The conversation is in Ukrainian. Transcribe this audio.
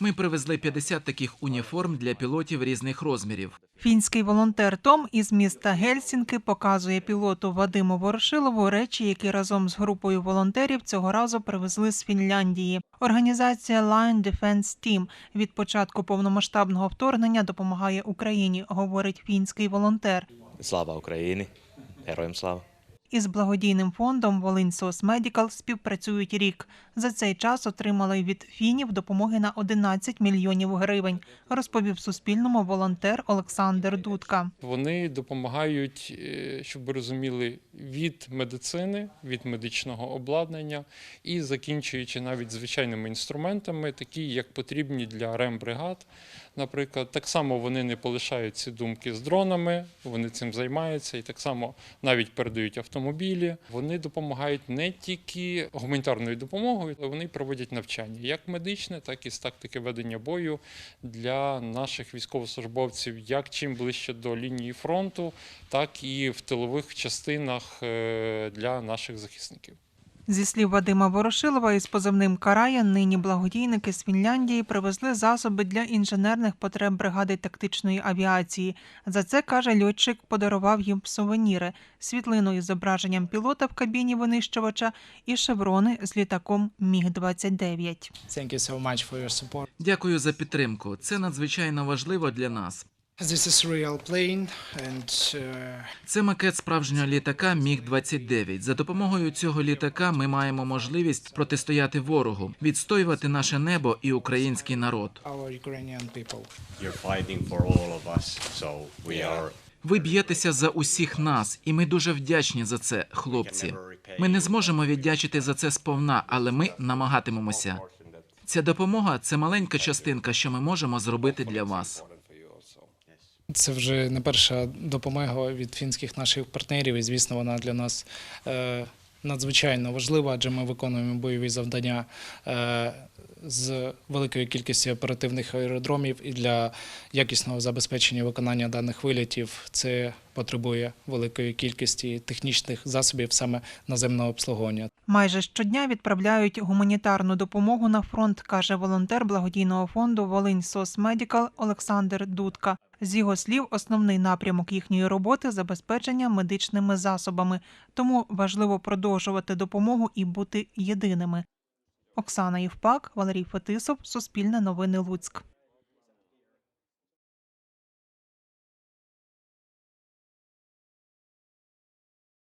Ми привезли 50 таких уніформ для пілотів різних розмірів. Фінський волонтер Том із міста Гельсінки показує пілоту Вадиму Ворошилову речі, які разом з групою волонтерів цього разу привезли з Фінляндії. Організація Line Defense Team від початку повномасштабного вторгнення допомагає Україні, говорить фінський волонтер. Slava Ukraini. Herojem slava. Із благодійним фондом Волинь Сос Медікал співпрацюють рік. За цей час отримали від фінів допомоги на 11 мільйонів гривень, розповів Суспільному волонтер Олександр Дудка. Вони допомагають, е, щоб ви розуміли, від медицини, від медичного обладнання і закінчуючи навіть звичайними інструментами, такі як потрібні для рембригад. Наприклад, так само вони не полишають ці думки з дронами, вони цим займаються і так само навіть передають автомобілі. Вони допомагають не тільки гуманітарною допомогою, але вони проводять навчання, як медичне, так і з тактики ведення бою для наших військовослужбовців, як чим ближче до лінії фронту, так і в тилових частинах е, для наших захисників. Зі слів Вадима Ворошилова із позивним Карая, нині благодійники з Фінляндії привезли засоби для інженерних потреб бригади тактичної авіації. За це каже льотчик, подарував їм сувеніри, світлину із зображенням пілота в кабіні винищувача і шеврони з літаком Міг 29 Thank you so much for your support. Дякую за підтримку. Це надзвичайно важливо для нас. This is real plane and uh, Це макет справжнього літака Міг 29 За допомогою цього літака ми маємо можливість протистояти ворогу, відстоювати наше небо і український народ. our Ukrainian people. you're fighting for all of us. So we are Ви б'єтеся за усіх нас, і ми дуже вдячні за це, хлопці. Ми не зможемо віддячити за це сповна, але ми намагатимемося. Ця допомога це маленька частинка, що ми можемо зробити для вас. Це вже не перша допомога від фінських наших партнерів, і звісно, вона для нас е, надзвичайно важлива, адже ми виконуємо бойові завдання е, з великою кількістю оперативних аеродромів, і для якісного забезпечення виконання даних вилітів це потребує великої кількості технічних засобів саме наземного обслуговування. Майже щодня відправляють гуманітарну допомогу на фронт, каже волонтер благодійного фонду Волинь Сос Медікал Олександр Дудка. З його слів, основний напрямок їхньої роботи забезпечення медичними засобами, тому важливо продовжувати допомогу і бути єдиними. Оксана Євпак, Валерій Фетисов, Суспільне новини Луцьк.